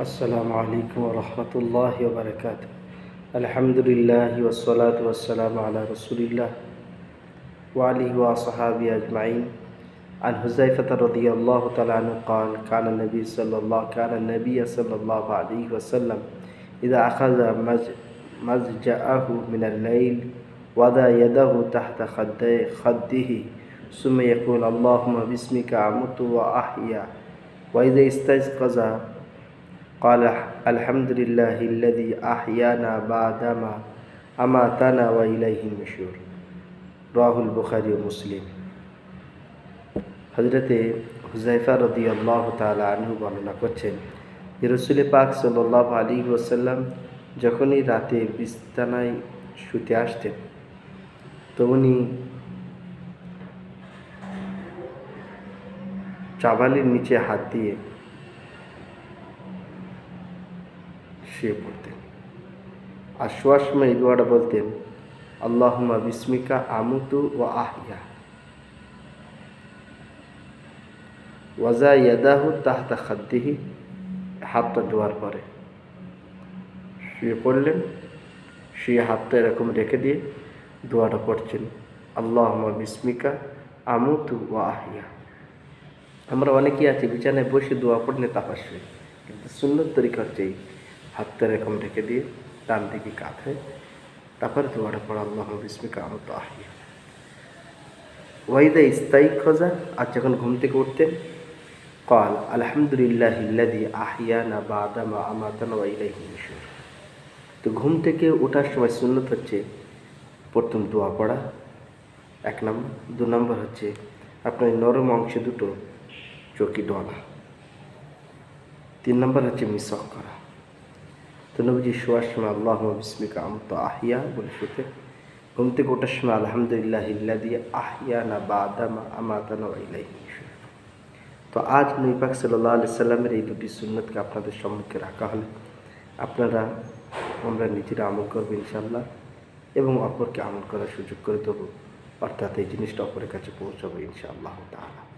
السلام عليكم ورحمة الله وبركاته. الحمد لله والصلاة والسلام على رسول الله وعليه وصحابه أجمعين. عن حذيفة رضي الله تعالى عنه قال كان النبي صلى الله كان النبي صلى الله عليه وسلم إذا أخذ مضجعه من الليل وضع يده تحت خده, ثم يقول اللهم باسمك أمت وأحيا. وإذا استيقظ قال الحمد لله الذي أحيانا بعدما أماتنا وإليه النشور রাহুল বুখারি ও মুসলিম হজরতে হুজাইফা রদি আল্লাহ তালা আনহু বর্ণনা করছেন যে রসুল পাক সাল্লাহ আলী ওসাল্লাম যখনই রাতে বিস্তানায় শুতে আসতেন তো উনি চাবালির নিচে হাত দিয়ে শুয়ে পড়তেন। আর শোয়ার সময় এই দোয়াটা বলতেন আল্লাহুমা বিস্মিকা আমুতু ও আহিয়া ওয়াজা ইয়াদাহু তাহতা খাদ্দিহি, হাতটা ধোয়ার পরে। শুয়ে পড়লেন, শুয়ে হাতটা এরকম রেখে দিয়ে দোয়াটা পড়ছেন আল্লাহুমা বিস্মিকা আমুতু ও আহিয়া আমরা অনেকেই আছি, বিছানায় বসে দোয়া পড়লে তাপা শুয়ে কিন্তু সুন্দর তরিকা হচ্ছে এই। হাতটা এরকম ঢেকে দিয়ে ডান দিকে কাঁধে তারপরে দোয়াটা পড়া আল্লাহ বিস্মিকা আমত আহিয়া ওয়াইদা ইস্তাই খোঁজা, আর যখন ঘুম থেকে উঠতেন কল আলহামদুলিল্লাহ ইল্লাদি আহিয়া না বাদা মা আমাতান ওয়াইলাই হিমশুর তো ঘুম থেকে ওঠার সময় সুন্নত হচ্ছে, প্রথম দোয়া পড়া, এক নম্বর। দু নম্বর হচ্ছে, আপনার নরম অংশে দুটো চকি ডলা। তিন নম্বর হচ্ছে মিসক করা। তো নবীজি শোয়ার সময় আল্লাহ বিস্মিকা আহিয়া বলে শুতে, ঘুম থেকে ওঠার সময় আলহামদুলিল্লাহ ইল্লা দিয়ে আহিয়া না বা আদামা ইলাই তো আজ নবী পাক সাল্লাহ আলি সাল্লামের এই দুটি সুন্নতকে আপনাদের সম্মুখে রাখা হলে। আপনারা, আমরা নিজেরা আমল করব ইনশাল্লাহ এবং অপরকে আমল করার সুযোগ করে দেবো। অর্থাৎ এই জিনিসটা অপরের কাছে পৌঁছাবো ইনশাআল্লাহ তাআলা।